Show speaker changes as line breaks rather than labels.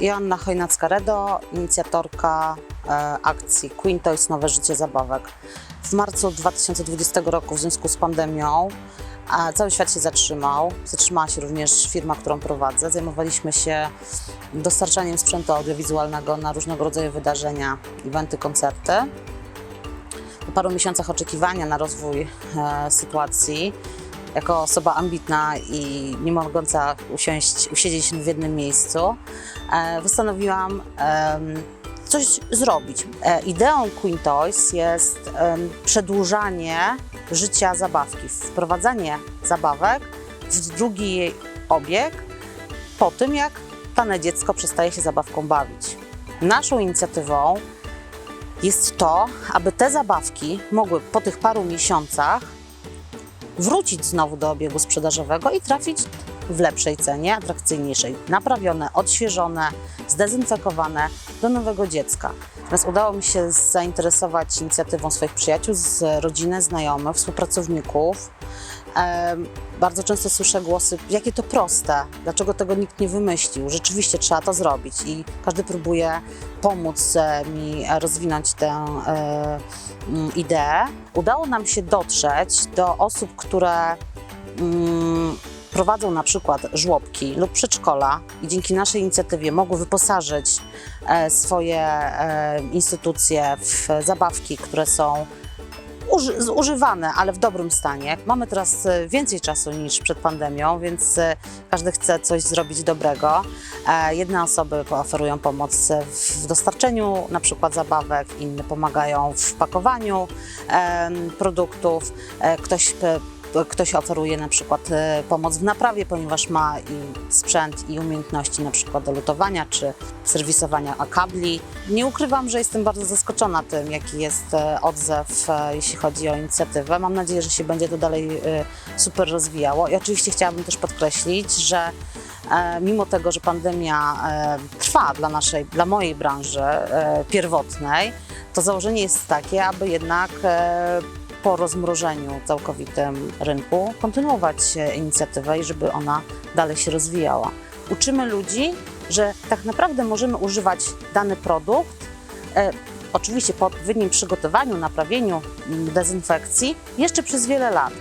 Joanna Chojnacka-Redo, inicjatorka e, akcji Queen Toys Nowe Życie Zabawek. W marcu 2020 roku w związku z pandemią cały świat się zatrzymał. Zatrzymała się również firma, którą prowadzę. Zajmowaliśmy się dostarczaniem sprzętu audiowizualnego na różnego rodzaju wydarzenia, eventy, koncerty. Po paru miesiącach oczekiwania na rozwój e, sytuacji, jako osoba ambitna i nie mogąca usiąść, usiedzieć w jednym miejscu, e, postanowiłam coś zrobić. E, ideą Queen Toys jest przedłużanie życia zabawki, wprowadzanie zabawek w drugi obieg po tym, jak dane dziecko przestaje się zabawką bawić. Naszą inicjatywą jest to, aby te zabawki mogły po tych paru miesiącach wrócić znowu do obiegu sprzedażowego i trafić w lepszej cenie, atrakcyjniejszej, naprawione, odświeżone, zdezynfekowane do nowego dziecka. Natomiast udało mi się zainteresować inicjatywą swoich przyjaciół, z rodziny, znajomych, współpracowników. Bardzo często słyszę głosy, jakie to proste, dlaczego tego nikt nie wymyślił. Rzeczywiście trzeba to zrobić i każdy próbuje pomóc e, mi rozwinąć tę e, mm, ideę. Udało nam się dotrzeć do osób, które mm, prowadzą na przykład żłobki lub przedszkola i dzięki naszej inicjatywie mogą wyposażyć e, swoje e, instytucje w zabawki, które są zużywane, ale w dobrym stanie. Mamy teraz e, więcej czasu niż przed pandemią, więc e, każdy chce coś zrobić dobrego. E, Jedne osoby oferują pomoc w dostarczeniu na przykład zabawek, inne pomagają w pakowaniu produktów, ktoś Ktoś oferuje na przykład e, pomoc w naprawie, ponieważ ma i sprzęt i umiejętności na przykład do lutowania czy serwisowania kabli. Nie ukrywam, że jestem bardzo zaskoczona tym, jaki jest e, odzew, e, jeśli chodzi o inicjatywę. Mam nadzieję, że się będzie to dalej super rozwijało. I oczywiście chciałabym też podkreślić, że mimo tego, że pandemia trwa dla naszej, dla mojej branży pierwotnej, to założenie jest takie, aby jednak po rozmrożeniu całkowitym rynku kontynuować inicjatywę i żeby ona dalej się rozwijała. Uczymy ludzi, że tak naprawdę możemy używać dany produkt, e, oczywiście po odpowiednim przygotowaniu, naprawieniu, m, dezynfekcji, jeszcze przez wiele lat.